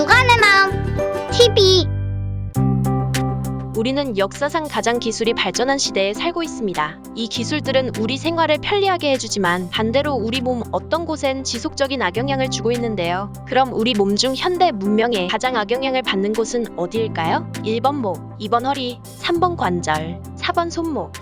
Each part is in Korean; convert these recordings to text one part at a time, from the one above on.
누가 내 마음 TV 우리는 역사상 가장 기술이 발전한 시대에 살고 있습니다. 이 기술들은 우리 생활을 편리하게 해주지만 반대로 우리 몸 어떤 곳엔 지속적인 악영향을 주고 있는데요. 그럼 우리 몸 중 현대 문명에 가장 악영향을 받는 곳은 어디일까요? 1번 목, 2번 허리, 3번 관절, 4번 손목.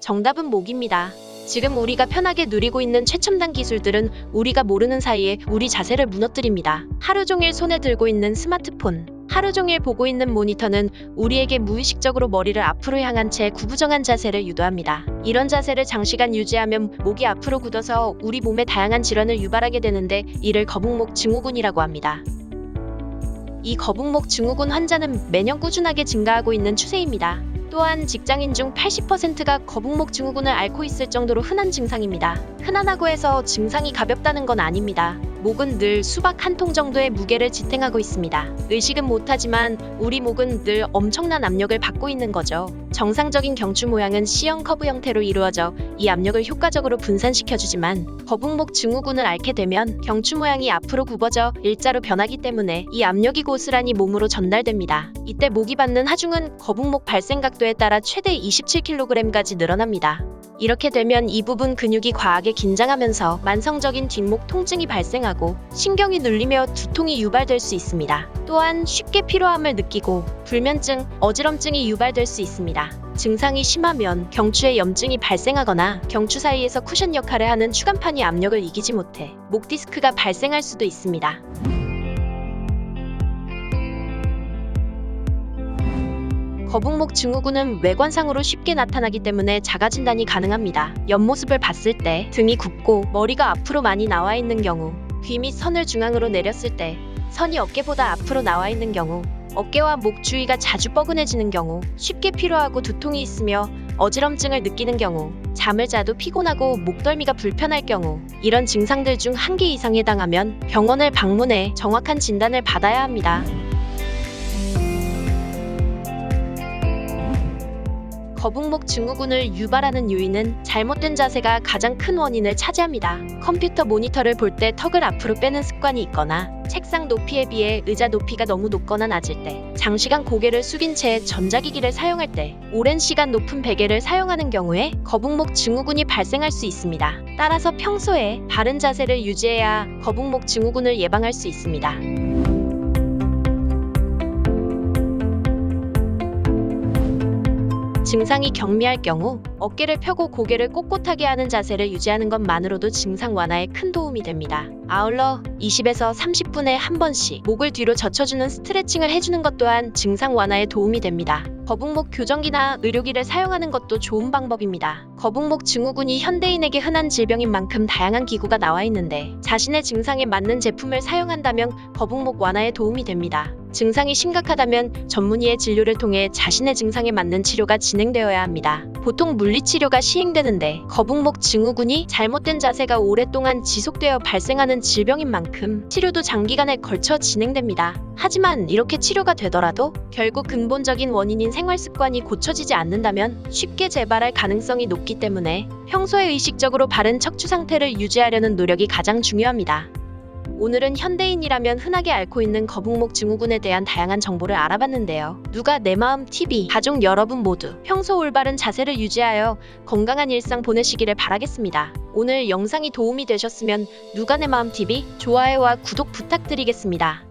정답은 목입니다. 지금 우리가 편하게 누리고 있는 최첨단 기술들은 우리가 모르는 사이에 우리 자세를 무너뜨립니다. 하루 종일 손에 들고 있는 스마트폰, 하루 종일 보고 있는 모니터는 우리에게 무의식적으로 머리를 앞으로 향한 채 구부정한 자세를 유도합니다. 이런 자세를 장시간 유지하면 목이 앞으로 굳어서 우리 몸에 다양한 질환을 유발하게 되는데 이를 거북목 증후군이라고 합니다. 이 거북목 증후군 환자는 매년 꾸준하게 증가하고 있는 추세입니다. 또한 직장인 중 80%가 거북목 증후군을 앓고 있을 정도로 흔한 증상입니다. 흔하다고 해서 증상이 가볍다는 건 아닙니다. 목은 늘 수박 한 통 정도의 무게를 지탱하고 있습니다. 의식은 못하지만 우리 목은 늘 엄청난 압력을 받고 있는 거죠. 정상적인 경추 모양은 C형 커브 형태로 이루어져 이 압력을 효과적으로 분산시켜주지만 거북목 증후군을 앓게 되면 경추 모양이 앞으로 굽어져 일자로 변하기 때문에 이 압력이 고스란히 몸으로 전달됩니다. 이때 목이 받는 하중은 거북목 발생 각도에 따라 최대 27kg까지 늘어납니다. 이렇게 되면 이 부분 근육이 과하게 긴장하면서 만성적인 뒷목 통증이 발생하고 신경이 눌리며 두통이 유발될 수 있습니다. 또한 쉽게 피로함을 느끼고 불면증, 어지럼증이 유발될 수 있습니다. 증상이 심하면 경추에 염증이 발생하거나 경추 사이에서 쿠션 역할을 하는 추간판이 압력을 이기지 못해 목 디스크가 발생할 수도 있습니다. 거북목 증후군은 외관상으로 쉽게 나타나기 때문에 자가 진단이 가능합니다. 옆모습을 봤을 때 등이 굽고 머리가 앞으로 많이 나와 있는 경우, 귀 및 선을 중앙으로 내렸을 때 선이 어깨보다 앞으로 나와 있는 경우, 어깨와 목 주위가 자주 뻐근해지는 경우, 쉽게 피로하고 두통이 있으며 어지럼증을 느끼는 경우, 잠을 자도 피곤하고 목덜미가 불편할 경우, 이런 증상들 중 한 개 이상 해당하면 병원을 방문해 정확한 진단을 받아야 합니다. 거북목 증후군을 유발하는 요인은 잘못된 자세가 가장 큰 원인을 차지합니다. 컴퓨터 모니터를 볼 때 턱을 앞으로 빼는 습관이 있거나 책상 높이에 비해 의자 높이가 너무 높거나 낮을 때, 장시간 고개를 숙인 채 전자기기를 사용할 때, 오랜 시간 높은 베개를 사용하는 경우에 거북목 증후군이 발생할 수 있습니다. 따라서 평소에 바른 자세를 유지해야 거북목 증후군을 예방할 수 있습니다. 증상이 경미할 경우 어깨를 펴고 고개를 꼿꼿하게 하는 자세를 유지하는 것만으로도 증상 완화에 큰 도움이 됩니다. 아울러 20에서 30분에 한 번씩 목을 뒤로 젖혀주는 스트레칭을 해주는 것 또한 증상 완화에 도움이 됩니다. 거북목 교정기나 의료기를 사용하는 것도 좋은 방법입니다. 거북목 증후군이 현대인에게 흔한 질병인 만큼 다양한 기구가 나와 있는데 자신의 증상에 맞는 제품을 사용한다면 거북목 완화에 도움이 됩니다. 증상이 심각하다면 전문의의 진료를 통해 자신의 증상에 맞는 치료가 진행되어야 합니다. 보통 물리치료가 시행되는데 거북목 증후군이 잘못된 자세가 오랫동안 지속되어 발생하는 질병인 만큼 치료도 장기간에 걸쳐 진행됩니다. 하지만 이렇게 치료가 되더라도 결국 근본적인 원인인 생활 습관이 고쳐지지 않는다면 쉽게 재발할 가능성이 높기 때문에 평소에 의식적으로 바른 척추 상태를 유지하려는 노력이 가장 중요합니다. 오늘은 현대인이라면 흔하게 앓고 있는 거북목 증후군에 대한 다양한 정보를 알아봤는데요. 누가 내 마음 TV 가족 여러분 모두 평소 올바른 자세를 유지하여 건강한 일상 보내시기를 바라겠습니다. 오늘 영상이 도움이 되셨으면 누가 내 마음 TV 좋아요와 구독 부탁드리겠습니다.